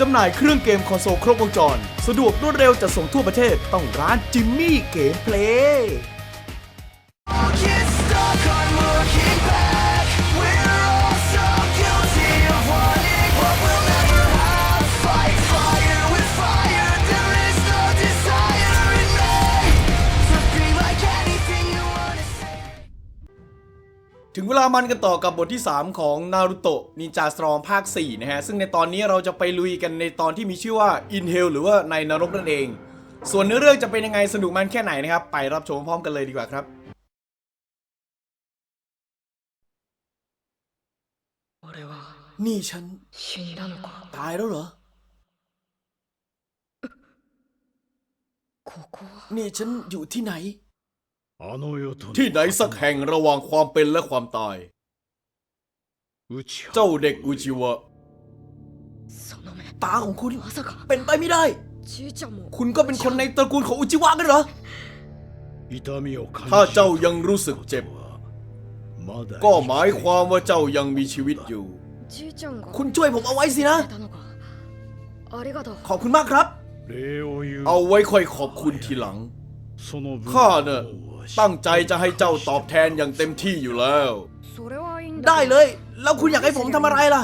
จำหน่ายเครื่องเกมคอนโซลครบวงจร สะดวกรวดเร็วจะส่งทั่วประเทศต้องร้านจิมมี่เกมเพลย์ ถึงเวลามันกันต่อกับบทที่ 3 ของนารูโตะนินจาสตรองภาค 4 นะฮะ ซึ่งในตอนนี้เราจะไปลุยกันในตอนที่มีชื่อว่าอินเฮลหรือว่าในนรกนั่นเอง ส่วนเนื้อเรื่องจะเป็นยังไงสนุกมันแค่ไหนนะครับ ไปรับชมพร้อมกันเลยดีกว่าครับ นี่ฉัน ตายแล้วเหรอ นี่ฉันอยู่ที่ไหน ที่ไหนสักแห่งระหว่างความเป็นและความตาย เจ้าเด็กอุจิวะ ตาของคุณเป็นไปไม่ได้ คุณก็เป็นคนในตระกูลของอุจิวะกันเหรอ ถ้าเจ้ายังรู้สึกเจ็บ ก็หมายความว่าเจ้ายังมีชีวิตอยู่ คุณช่วยผมเอาไว้สินะ ขอบคุณมากครับ เอาไว้คอยขอบคุณทีหลัง ข้าเนี่ย ตั้งใจจะให้เจ้าตอบแทนอย่างเต็มที่อยู่แล้ว ได้เลย แล้วคุณอยากให้ผมทำอะไรล่ะ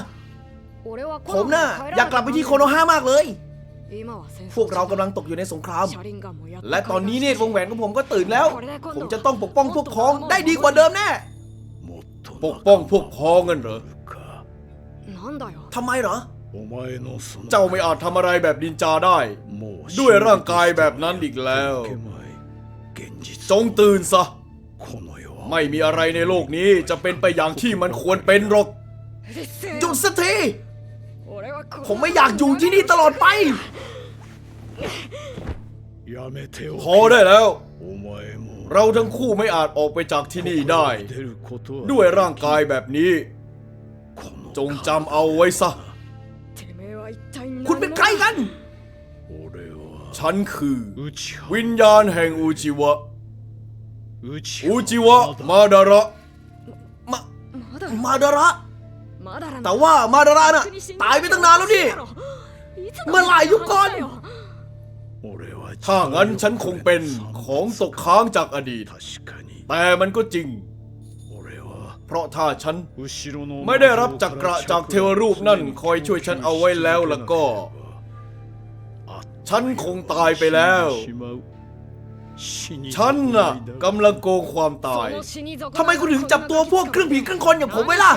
ผมน่ะอยากกลับไปที่โคโนฮามากเลย พวกเรากำลังตกอยู่ในสงคราม และตอนนี้เนี่ย วงแหวนของผมก็ตื่นแล้ว ผมจะต้องปกป้องพวกพ้องได้ดีกว่าเดิมแน่ ปกป้องพวกพ้องกันเหรอทำไมเหรอ เจ้าไม่อาจทำอะไรแบบดินจาได้ ด้วยร่างกายแบบนั้นอีกแล้ว จงตื่นซะ ไม่มีอะไรในโลกนี้จะเป็นไปอย่างที่มันควรเป็นหรอก หยุดสักที ผมไม่อยากอยู่ที่นี่ตลอดไป พอได้แล้ว เราทั้งคู่ไม่อาจออกไปจากที่นี่ได้ ด้วยร่างกายแบบนี้ จงจำเอาไว้ซะ คุณเป็นใครกัน ฉันคือ วิญญาณแห่งอูจิวะ อุจิวะมาดาระมามาดาระ แต่ว่ามาดาระน่ะตายไปตั้งนานแล้วนี่เมื่อหลายยุคก่อนถ้างั้นฉันคงเป็นของตกค้างจากอดีต แต่มันก็จริง เพราะถ้าฉัน ไม่ได้รับจักระจากเทวรูปนั่นคอยช่วยฉันเอาไว้แล้วแล้วก็ ฉันคงตายไปแล้ว ฉันน่ะกำลังโกงความตาย ทำไมคุณถึงจับตัวพวกเครื่องผีเครื่องคนอย่างผมไว้ล่ะ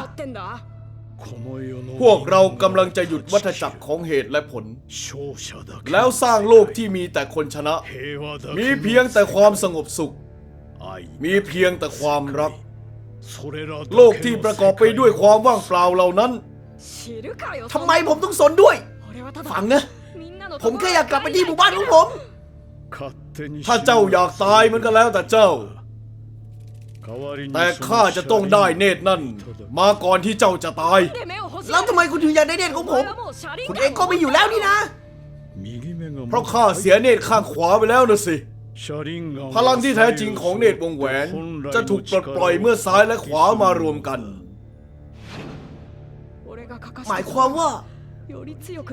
พวกเรากำลังจะหยุดวัฏจักรของเหตุและผล แล้แล้ววสร้างโลกที่มีแต่คนชนะ มีมีเพีเพียยงงแต่ความสงบสุขมีมีเพียงแต่ความรัก โลโลกกที่ที่ปประระกกออบบไปไปด้ด้ววยยความว่างเปล่าเหล่านั้นทำทำไมผมต้องสนด้วยฝัฟังงนะนะ ผมแค่อยากกลับไปที่หมู่บ้านของผม ถ้าเจ้าอยากตายมันก็แล้วแต่เจ้า แต่แต่ข้าข้าจะจะต้ต้อองงได้ได้เนเนตตรรนั่นั่นนมาก่อนที่เจ้าจะตาย แล้แล้ววทำทำไมไมคุณถึงอยากได้เนตรของผม คุคุณณเอเองงก็ก็ไม่ไม่ออยู่ยู่แล้แล้ววนี่นี่นะนะเพเพราะราะข้าข้าเสีเสียยเนตรข้างขวาไปแล้วนะสิพพลัลังงที่ที่แท้แท้จจริริงงขขอองงเนเนตตรรววงงแหแหววนนจะจะถูถูกกปปลลดดปปล่ล่ออยยเมื่เมื่ออซ้าซ้ายยและและขขวาวามามาารรววมมกักันน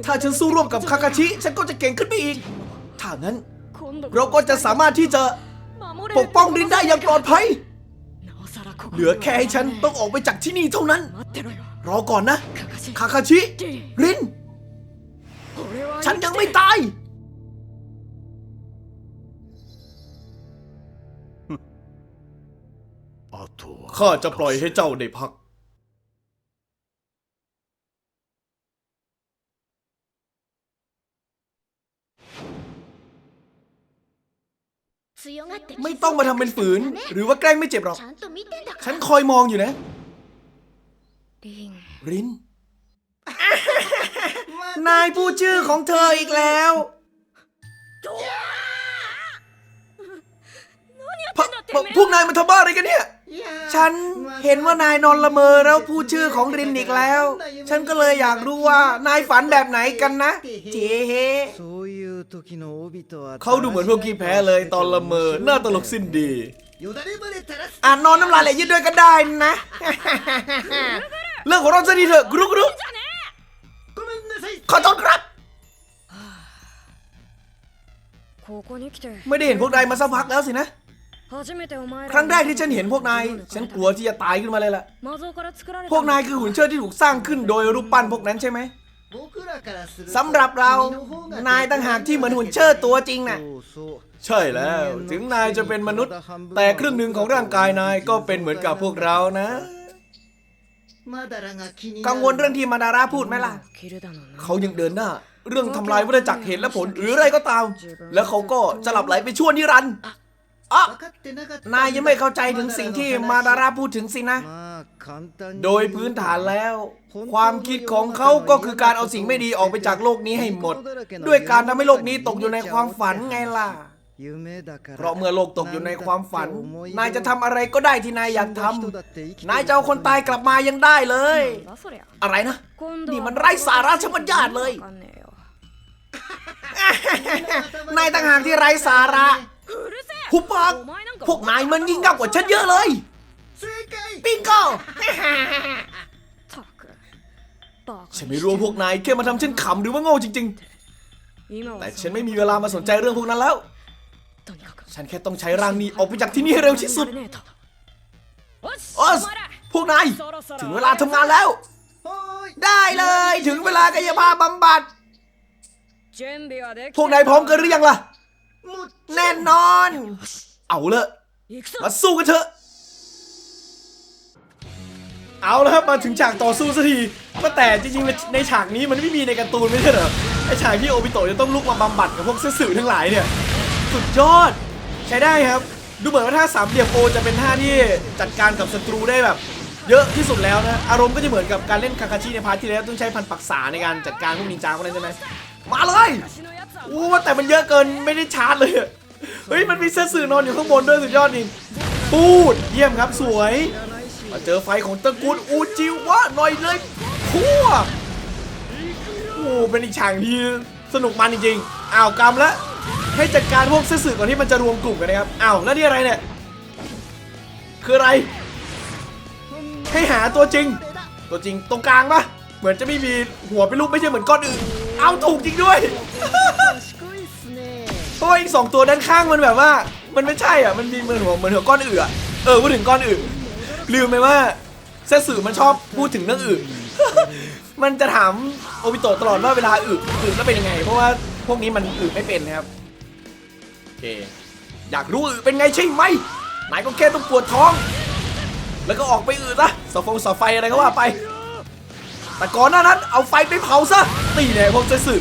ถ้าถ้าฉัฉันนสู้สู้ร่ร่ววมมกักับบคาคาคาคาชิชิ ฉันก็จะเก่งขึ้นไปอีก ถ้างั้น เราเราก็ก็จะจะสาสามารมารถถที่ที่จะจะปปกกป้ป้อองงริรินนได้ได้อย่ย่างงอาปปลลออดดภัภัยยเหเหลืลืออแค่แค่ให้ให้ฉัฉันนต้ต้อองงออออกกไปไปจาจากกที่ที่นี่นี่เท่าเท่านั้นั้นนรรออก่ก่ออนนนะนะ คาคาคาคาชิชิ ริรินนฉัฉันนยัยังงไม่ไม่ตาตายยข้าจะปล่อยให้เจ้าได้พัก ไม่ไม่ต้ต้อองงมามาทำทำเป็เป็นนฝืฝืนนหหรืรืออว่าว่าแกแกล้ล้งงไม่ไม่เจ็เจ็บบหหรรออกกฉัฉันนคคออยยมมอองงออยู่ยู่นะนะรินริน นายพูดชื่อของเธออีกแล้วพวพวพวกนายมันทำบ้าอะไรกันเนี่ย ฉันเห็นว่านายนอนละเมอแล้วพูดชื่อของรินอีกแล้ว ฉันก็เลยอยากรู้ว่านายฝันแบบไหนกันนะ เจ๊เฮเขาดูเหมือนพวกกี้แพ้เลยตอนละเมอหน้าตลกสิ้นดีอ่านนอนน้ำลายไหลยืดด้วยก็ได้นะ เรื่องของเราจะดีเถอะกรุ๊กรุ๊กขอโทษครับ ไม่ได้เห็นพวกใดมาสักพักแล้วสินะ ครั้งแรกที่ฉันเห็นพวกนาย ฉันกลัวที่จะตายขึ้นมาเลยล่ะ พวกนายคือหุ่นเชิดที่ถูกสร้างขึ้นโดยรูปปั้นพวกนั้นใช่ไหมสำหรับเรา นายต่างหากที่เหมือนหุ่นเชิดตัวจริงน่ะ ใช่แล้ว ถึงนายจะเป็นมนุษย์ แต่ครึ่งหนึ่งของร่างกายนายก็เป็นเหมือนกับพวกเรานะ กังวลเรื่องที่มาดาราพูดไหมล่ะ เขายังเดินหน้า เรื่องทำลายวัฏจักรเหตุและผลหรืออะไรก็ตาม แล้วเขาก็จะหลับไหลไปชั่วนิรันด์ นายยังไม่เข้าใจถึงสิ่งที่มาดาราพูดถึงสินะ โดยพื้นฐานแล้ว ความคิดของเขาก็คือการเอาสิ่งไม่ดีออกไปจากโลกนี้ให้หมด ด้วยการทำให้โลกนี้ตกอยู่ในความฝันไงล่ะเพราะเมื่อโลกตกอยู่ในความฝัน นายจะทำอะไรก็ได้ที่นายอยากทำนายจะเอาคนตายกลับมายังได้เลย อะไรนะ นี่มันไร้สาระชมัญญาติเลย นายต่างหากที่ไร้สาระ หุบปกพวกนายมันยิ่งเง่ากว่าฉันเยอะเลย ปิงโก้ฉันไม่รู้พวกนายแค่มาทำฉันขำหรือว่าโง่จริง ๆ แต่ฉันไม่มีเวลามาสนใจเรื่องพวกนั้นแล้ว ฉันแค่ต้องใช้ร่างนี้ออกไปจากที่นี่ให้เร็วที่สุดออสพวกนายถึงเวลาทำงานแล้ว ได้เลยถึงเวลากายภาพบำบัด พวกนายพร้อมกันหรือยังล่ะ แน่นอน เอาเลยมาสู้กันเถอะ เอาละครับมาถึงฉากต่อสู้สักทีก็แต่จริงๆในฉากนี้มันไม่มีในการ์ตูนไม่ใช่เหรอไอฉากที่โอบิโตะจะต้องลุกมาบำบัดกับพวกเสือสื่อทั้งหลายเนี่ยสุดยอด ใช้ได้ครับ ดูเหมือนว่าท่าสามเหลี่ยมโอจะเป็นท่าที่จัดการกับศัตรูได้แบบเยอะที่สุดแล้วนะ อารมณ์ก็จะเหมือนกับการเล่นคาคาชิในพาร์ทที่แล้วต้องใช้พันปักษาในการจัดการพวกนินจาพวกนั้นใช่ไหมมาเลย อ้ว่าแต่มันเยอะเกินไม่ได้ชาร์จเลยอะเฮ้ยมันมีเสื้อสื่อนอนอยู่ข้างบนด้วยสุดยอดจริงปูดเยี่ยมครับสวยมาเจอไฟของตระกูลอูจิวะหน่อยเลยพัวโอ้เป็นอีกฉากที่สนุกมันจริงๆอ้าวกรรมละให้จัดการพวกเสื้อสื่อก่อนที่มันจะรวมกลุ่มกันนะครับอ้าวแล้วนี่อะไรเนี่ยคืออะไร ให้หาตัวจริง ตัวจริงตรงกลางปะเหมือนจะไม่มีหัวเป็นรูปไม่ใช่เหมือนก้อนอื่น เอาถูกจริงด้วยเพราะว่าอีกสองตัวด้านข้างมันแบบว่า มันไม่ใช่อะ มันมีเหมือนหัวเหมือนหัวก้อนอื่นอะ เออพูดถึงก้อนอื่นลืมไปว่าเซสื่อมันชอบพูดถึงเรื่องอื่น มันจะถามโอบิโตะตลอดว่าเวลาอึอึแล้วเป็นยังไง เพราะว่าพวกนี้มันอึไม่เป็นนะครับ โอเค อยากรู้อึเป็นไงใช่ไหมนายก็แค่ต้องปวดท้อง แล้วก็ออกไปอึซะสาฟงสาไฟอะไรก็ว่าไป แต่ก่อนหน้านั้นเอาไฟไปเผาซะตีแน่พวกเซสึ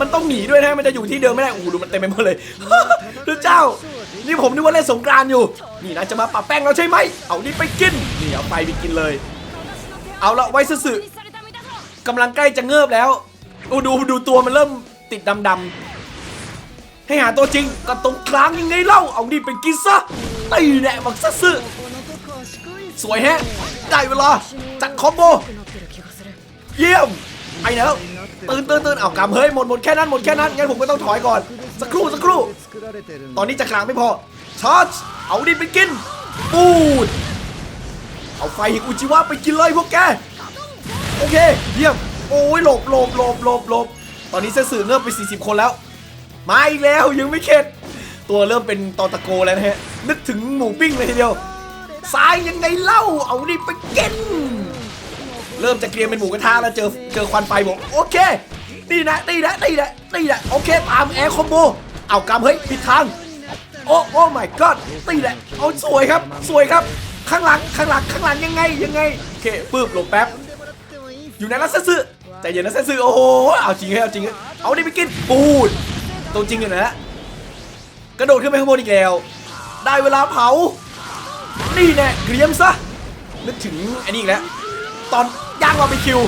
มันต้องหนีด้วยนะมันจะอยู่ที่เดิมไม่ได้โอ้โหดูมันเต็มไปหมดเลยพระเจ้า นี่ผมนึกว่าเล่นสงกรานอยู่ นี่นะจะมาปะแป้งเราใช่ไหมเอานี่ไปกินนี่เอาไปไปกินเลย เอาละไว้สึกำลังใกล้จะเงิบแล้วโอ้ดูดูตัวมันเริ่มติดดำดำให้หาตัวจริงก็ตรงกลางยังไงเล่า เอาดิไปกินซะตีแน่บักซะซึสวยแฮะ ได้เวลา จัดคอมโบ เยี่ยมไปแล้วตื่นตื่นตื่นเอากำเฮ้ยหมดหมดแค่นั้นหมดแค่นั้นงั้นผมก็ต้องถอยก่อนสักครู่สักครู่ ตอนนี้จะกลางไม่พอชาร์จเอาดินไปกินปูดเอาไฟหิอุจิวะไปกินเลยพวกแกโอเคเยี่ยมโอ้ยหลบหลบหลบหลบหลบตอนนี้เซสือเริ่มไป 40 คนแล้วมาอีกแล้วยังไม่เข็ดตัวเริ่มเป็นตอตะโกแล้วนะฮะนึกถึงหมูปิ้งเลยทีเดียวซ้ายยังไงเล่าเอาดิไปกิน เริ่มจะเกรียมเป็นหมูกระทะแล้วเจอเจอควันไฟบอกโอเคนี่นะนี่นะนี่นะนี่นะโอเคตามแอร์คอมโบเอากำเฮ้ยผิดทางโอ้โอ้ my god นี่แหละเอาสวยครับ สวยครับ ข้างหลังข้างหลังข้างหลังยังไงยังไงโอเคปื้บหลบแป๊บ อยู่ไหนละเซนซึใจเย็นนะเซนซึโอ้โหเอาจริงเฮ้ยเอาจริงเฮ้ยเอาดิไปกินปูดตัวจริงอยู่นะกระโดดขึ้นไปข้างบนอีกแล้ว ได้เวลาเผา นี่แน่เกรียมซะนึกถึงอ้นี่อีกแล้ว ตอน ย่างเราไปคิว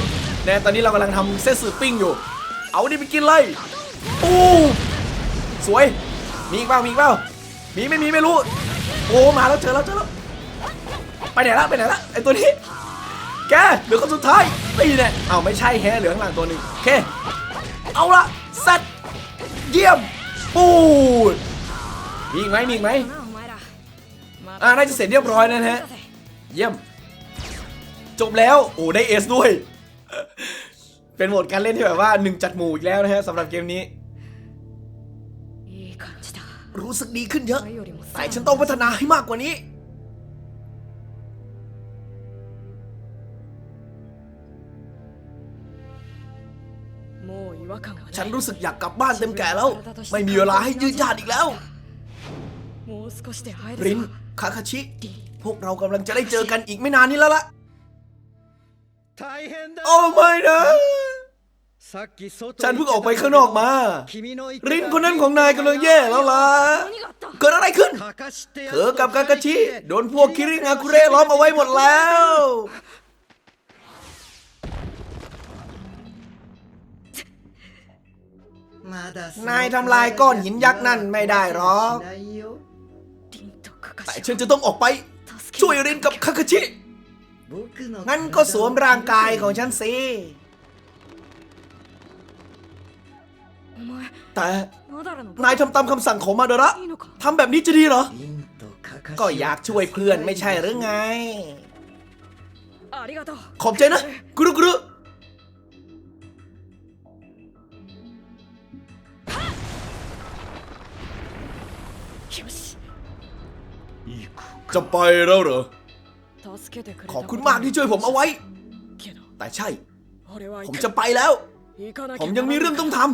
นะตอนนี้เรากำลังทำเส้นสืบปิ้งอยู่ เอาดิไปกินเลยปูสวย มีอีกเปล่ามีอีกเปล่ามีไม่มีไม่รู้ โอ้มาแล้วเจอแล้วเจอแล้ว ไปไหนละไปไหนละไอตัวนี้ แกเหลือคนสุดท้ายตีเนี่ยเอาไม่ใช่แฮเหลือข้างหลังตัวนึงโอเค เอาละเซร็เยี่ยมปูมีอีกไหมมีอีกไหมอ่าน่าจะเสร็จเรียบร้อยนะฮะ เยี่ยม จบแล้ว โอ้ได้เอสด้วย เป็นโหมดการเล่นที่แบบว่าหนึ่งจัดหมู่อีกแล้วนะฮะสำหรับเกมนี้ รู้สึกดีขึ้นเยอะ แต่ฉันต้องพัฒนาให้มากกว่านี้ ฉันรู้สึกอยากกลับบ้านเต็มแก่แล้ว ไม่มีเวลาให้ยืดยาดอีกแล้วรินคาคาชิ พวกเรากำลังจะได้เจอกันอีกไม่นานนี้แล้วล่ะ โอ้ไม่นะ ฉันเพิ่งออกไปข้างนอกมา รินคนนั้นของนายกำลังแย่แล้วล่ะ เกิดอะไรขึ้น เธอกับกากาชิ โดนพวกคิริงาคุเร่ล้อมเอาไว้หมดแล้ว นายทำลายก้อนหินยักษ์นั่นไม่ได้หรอกแต่ฉันจะต้องออกไป ช่วยรินกับคากาชิ งั้นก็สวมร่างกายของฉันสิ แต่นายทำตามคำสั่งของมาดระทำแบบนี้จะดีเหรอ ก็อยากช่วยเพื่อนไม่ใช่หรือไง ขอบใจนะกรุกรุจะไปแล้วเหรอ ขอบคุณมากที่ช่วยผมเอาไว้ แต่ใช่ ผมจะไปแล้ว ผมยังมีเรื่องต้องทำ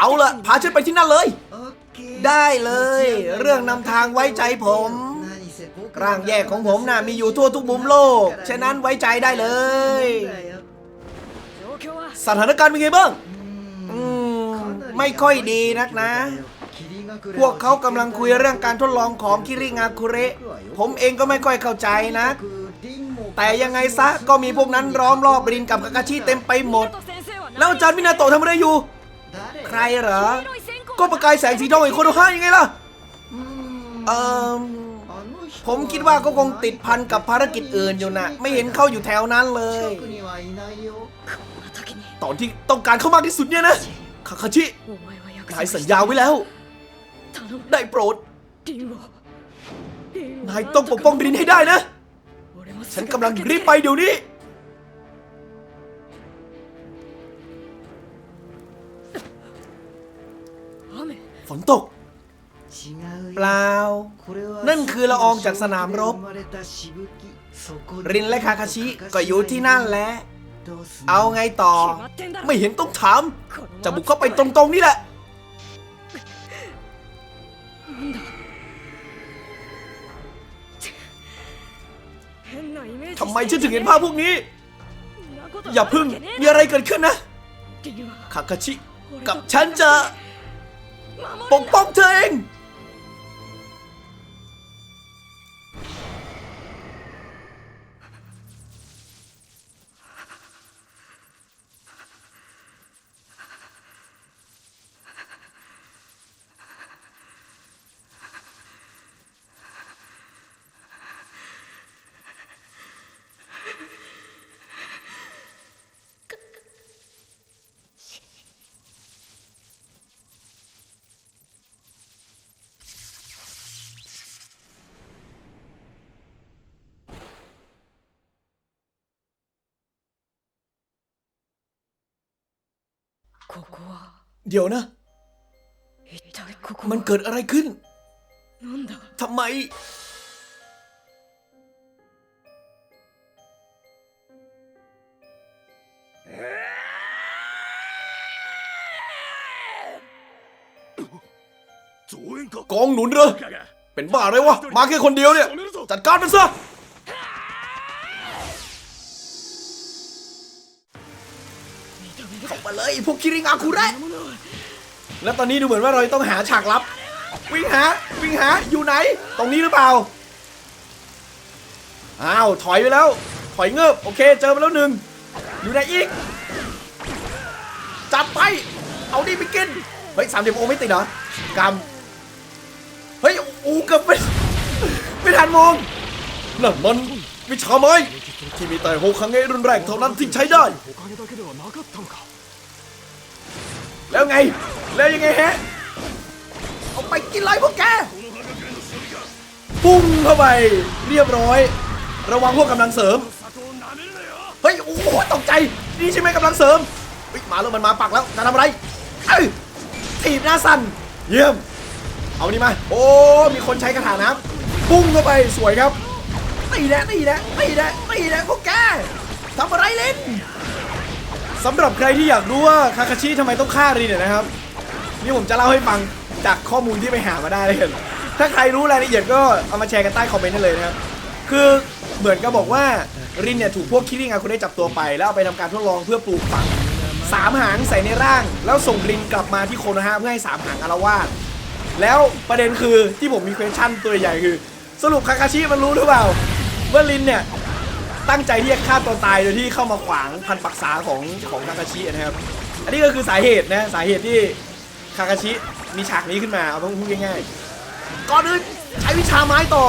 เอาละพาฉันไปที่นั่นเลย ได้เลย เรื่องนำทางไว้ใจผม ร่างแยกของผมน่ะมีอยู่ทั่วทุกมุมโลก ฉะนั้นไว้ใจได้เลย สถานการณ์เป็นไงบ้าง ไม่ค่อยดีนักนะ พวกเขากำลังคุยเรื่องการทดลองของคิริงาคุเรผมเองก็ไม่ค่อยเข้าใจนะ แต่ยังไงซะก็มีพวกนั้นร้อมรอบรินกับกากาชิเต็มไปหมด แล้วอาจารย์มินาโตะทำอะไรอยู่ ใครเหรอ ก็ประกายแสงสีทองอีกคโนฮะยังไงล่ะ เอ่อ ผมคิดว่าก็คงติดพันกับภารกิจอื่นอยู่นะ ไม่เห็นเข้าอยู่แถวนั้นเลย ตอนที่ต้องการเข้ามากที่สุดเนี่ยนะ คาคาชินายสัญญาไว้แล้ว ได้โปรด นายต้องปกป้องรินให้ได้นะ ฉันกำลังรีบไปเดี๋ยวนี้ ฝนตก เปล่า นั่นคือละอองจากสนามรบ รินและคาคาชิก็อยู่ที่นั่นแหละ เอาไงต่อ ไม่เห็นต้องถาม จะบุกเข้าไปตรงๆนี่แหละ ทำไมฉันถึงเห็นภาพพวกนี้ อย่าพึ่ง มีอะไรเกิดขึ้นนะคาคาชิ กับฉันจะ ปกป้องเธอเอง ここは เดี๋ยวนะ 一体ここ มัน は เกิดอะไรขึ้น なんだ ทำไม 増援か กองหนุนเหรอ เป็นบ้าอะไรวะ มาแค่คนเดียวเนี่ย จัดการมันซะ เข้พวกคิริงอาคุระแล้วตอนนี้ดูเหมือนว่าเราต้องหาฉากลับ วิ่งหาวิ่งหาอยู่ไหน ตรงนี้หรือเปล่าอ้าวถอยไปแล้ว ถอยเงือบโอเคเจอมาแล้วหนึ่งอยู่ไหนอีกจับไป เอาดิไปกินเฮ้ยสามเหลี่ยโอไม่ติดเหรอกำเฮ้ยอูเกือบไม่ไม่ทันมองนั่นมันวิชาไม้ที่มีแต่โฮคังเงรุนแรงเท่านั้นที่ใช้ได้ แล้วไง แล้วยังไงฮะเอาไปกินไรพวกแกปุ้งเข้าไปเรียบร้อย ระวังพวกกำลังเสริมเฮ้ยโอ้โหตกใจนี่ใช่ไหมกำลังเสริมมาแล้วมันมาปักแล้วจะทำอะไรเอ้ยถีบหน้าสั่นเยี่ยมเอานี่มาโอ้มีคนใช้กระถางน้ำปุ้งเข้าไปสวยครับตีแล้วตีแล้วตีแล้วตีแล้วพวกแกทำอะไรเล่น สำหรับใครที่อยากรู้ว่าคาคาชิทำไมต้องฆ่ารินเนี่ยนะครับ นี่ผมจะเล่าให้ฟังจากข้อมูลที่ไปหามาได้เลยถ้าใครรู้รายละเอียดก็เอามาแชร์กันใต้คอมเมนต์ได้เลยนะครับ คือเหมือนกับบอกว่ารินเนี่ยถูกพวกคิริงอาคุได้จับตัวไป แล้วเอาไปทำการทดลองเพื่อปลูกฝังสามหางใส่ในร่าง แล้วส่งรินกลับมาที่โคโนะฮะเพื่อให้สามหางอารวาสแล้วประเด็นคือที่ผมมี question ตัวใหญ่คือ สรุปคาคาชิมันรู้หรือเปล่าว่าลินเนี่ย ตั้งใจที่จะฆ่าตัวตายโดยที่เข้ามาขวางพันปักษาของของคาคาชินะครับ อันนี้ก็คือสาเหตุนะสาเหตุที่คาคาชิมีฉากนี้ขึ้นมาเอาต้องพูดง่ายๆก่อนอื่นใช้วิชาไม้ต่อ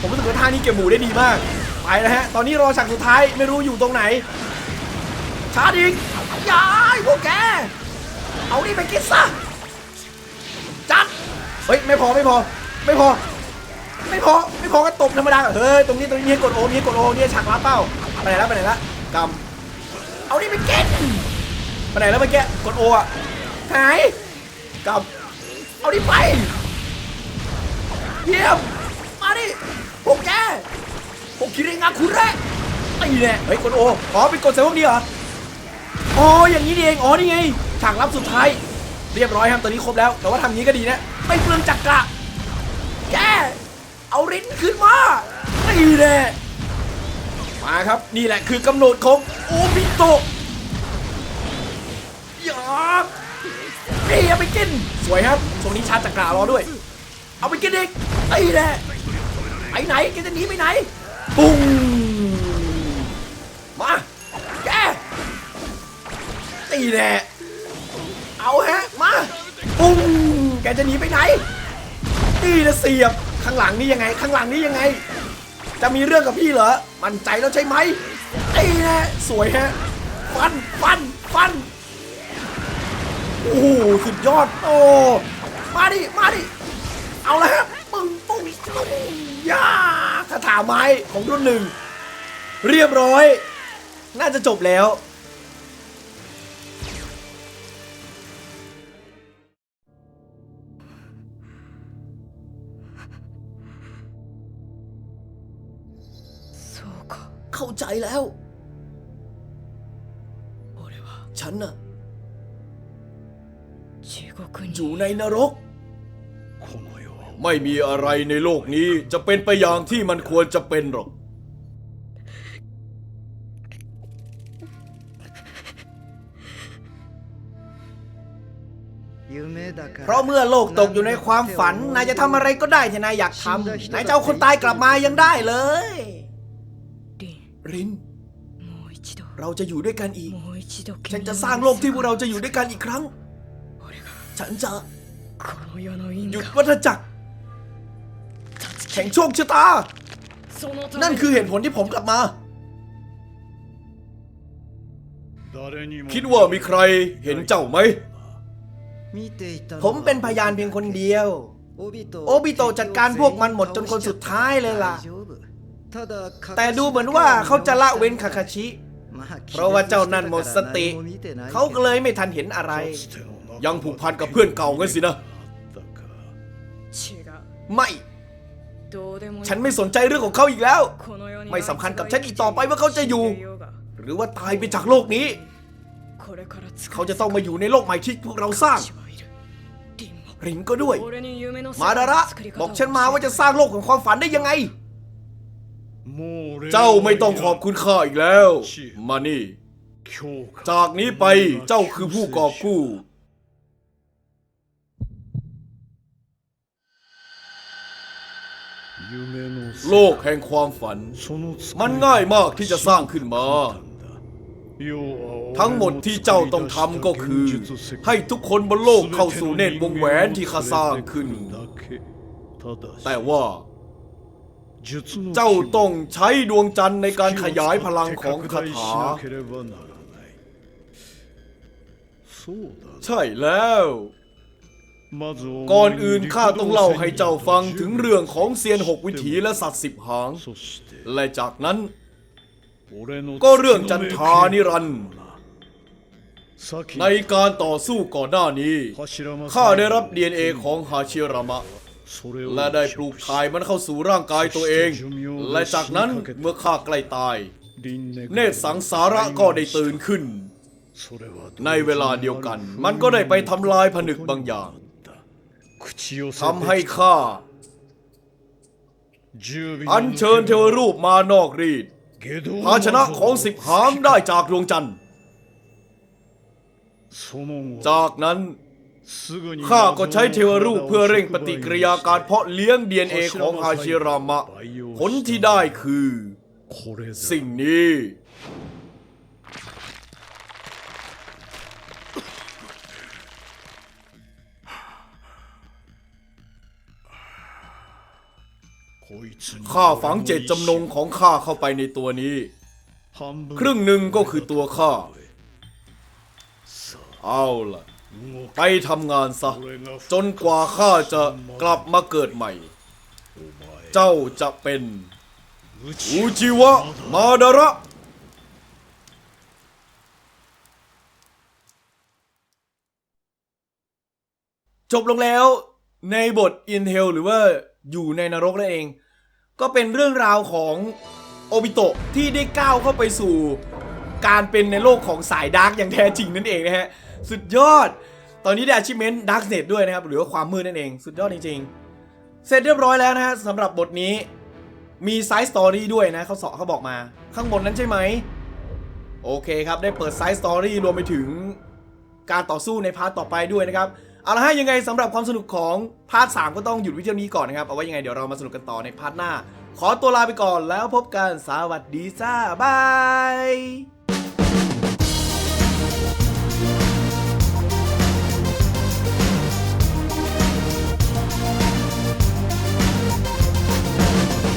ผมรู้สึกว่าท่านี้เก็บหมูได้ดีมากไปนะฮะตอนนี้รอฉากสุดท้ายไม่รู้อยู่ตรงไหนชาร์จอีกยายพวกแก เอานี่ไปกินซะจัดเฮ้ยไม่พอไม่พอ ไม่พอ ไม่พอไม่พอก็ตบธรรมดาเฮ้ยตรงนี้ตรงนี้ให้กดโอมนี่กดโอเนี่ยฉากลับเป้าไปไหนแล้วไปไหนแล้วกำเอานี่ไปเกินไปไหนแล้วเมื่อกี้กดโออะหายกำเอานี่ไปเยี่ยมมาดิพวกแกพวกคิริงาคุเระไอ้เนี่ยเฮ้ยกดโออ๋อเป็นกดใส่พวกนี้เหรออ๋ออย่างนี้เองอ๋อนี่ไงฉากลับสุดท้ายเรียบร้อยครับตอนนี้ครบแล้ว แต่ว่าทำนี้ก็ดีนะไม่เปลืองจักระแก เอารินขึ้นมานี่แหละมาครับนี่แหละคือกำหนดของโอบิโตะอยากนี่เอาไปกิน สวยครับช่วงนี้ชาร์จจักรารอด้วย เอาไปกินอีกไอ้แหละไปไหนแกจะหนีไปไหน ปุ้งมาแกตีแน่เอาฮะมาปุ้งแกจะหนีไปไหนตีนะเสียบ ข้างหลังนี่ยังไง ข้างหลังนี่ยังไง จะมีเรื่องกับพี่เหรอ มั่นใจแล้วใช่ไหมตีแน่สวยฮะ ฟัน ฟัน ฟัน โอ้โห สุดยอด โอ้ มาดิ มาดิ เอาละฮะปึ้งปุ้งปุ้งย่าคาถาไม้ของรุ่นหนึ่ง เรียบร้อย น่าจะจบแล้ว สัแล้วฉันน่ะอยู่ในนรก ไม่มีอะไรในโลกนี้จะเป็นไปอย่างที่มันควรจะเป็นหรอก เพราะเมื่อโลกตกอยู่ในความฝัน นายจะทำอะไรก็ได้ที่นายอยากทำนายจะเอาคนตายกลับมายังได้เลย ริน เราจะอยู่ด้วยกันอีก ฉันจะสร้างโลกที่พวกเราจะอยู่ด้วยกันอีกครั้ง ฉันจะหยุดวัฏจักร แข่งโชคชะตา นั่นคือเหตุผลที่ผมกลับมา คิดว่ามีใครเห็นเจ้าไหม ผมเป็นพยานเพียงคนเดียว โอบิโตจัดการพวกมันหมดจนคนสุดท้ายเลยล่ะ แต่ดูเหมือนว่าเขาจะละเว้นคาคาชิ เพราะว่าเจ้านั่นหมดสติ เขาเลยไม่ทันเห็นอะไร ยังผูกพันกับเพื่อนเก่ากันสินะ ไม่ ฉันไม่สนใจเรื่องของเขาอีกแล้ว ไม่สำคัญกับฉันอีกต่อไปว่าเขาจะอยู่ หรือว่าตายไปจากโลกนี้ เขาจะต้องมาอยู่ในโลกใหม่ที่พวกเราสร้างริมก็ด้วย มาดาระ บอกฉันมาว่าจะสร้างโลกของความฝันได้ยังไง เจ้าไม่ต้องขอบคุณข้าอีกแล้ว มานี่ จากนี้ไปเจ้าคือผู้กอบกู้ โลกแห่งความฝัน มันง่ายมากที่จะสร้างขึ้นมา ทั้งหมดที่เจ้าต้องทำก็คือ ให้ทุกคนบนโลกเข้าสู่เนตรวงแหวนที่ข้าสร้างขึ้น แต่ว่า เจ้าต้องใช้ดวงจันทร์ในการขยายพลังของคาถา ใช่แล้ว ก่อนอื่นข้าต้องเล่าให้เจ้าฟังถึงเรื่องของเซียนหกวิถีและสัตว์สิบหาง และจากนั้น ก็เรื่องจันทานิรันในการต่อสู้ก่อนหน้านี้ข้าได้รับดีเอ็นเอของฮาชิรามะ และได้ปลูกถ่ายมันเข้าสู่ร่างกายตัวเอง และจากนั้นเมื่อข้าใกล้ตาย เนตสังสาระก็ได้ตื่นขึ้น ในเวลาเดียวกัน มันก็ได้ไปทำลายผนึกบางอย่างทำให้ข้าอัญเชิญเทวรูปมานอกรีดภาชนะของสิบหางได้จากดวงจันทร์จากนั้น ข้าก็ใช้เทวรูปเพื่อเร่งปฏิกิริยาการเพาะเลี้ยงดีเอของอาชิรามะ ผลที่ได้คือ สิ่งนี้ ข้าฝังเจตจำนงของข้าเข้าไปในตัวนี้ ครึ่งหนึ่งก็คือตัวข้า เอาล่ะ ไปทำงานซะ จนกว่าข้าจะกลับมาเกิดใหม่ เจ้าจะเป็นอุจิวะมาดาระจบลงแล้วในบทอินเทลหรือว่าอยู่ในนรกนั่นเอง ก็เป็นเรื่องราวของโอบิโตะที่ได้ก้าวเข้าไปสู่ การเป็นในโลกของสายดาร์กอย่างแท้จริงนั่นเองนะฮะ สุดยอด ตอนนี้ได้ achievement Darknet ด้วยนะครับ หรือว่าความมืดนั่นเอง สุดยอดจริงๆ เสร็จเรียบร้อยแล้วนะฮะสำหรับบทนี้ มีไซส์สตอรี่ด้วยนะเขาสอเขาบอกมา ข้างบนนั้นใช่ไหม โอเคครับ ได้เปิดไซส์สตอรี่รวมไปถึงการต่อสู้ในพาร์ทต่อไปด้วยนะครับเอาละฮะยังไงสำหรับความสนุกของพาร์ท3ก็ต้องหยุดวิดีโอนี้ก่อนนะครับ เอาไว้ยังไงเดี๋ยวเรามาสนุกกันต่อในพาร์ทหน้า ขอตัวลาไปก่อนแล้วพบกันสวัสดีจ้าบาย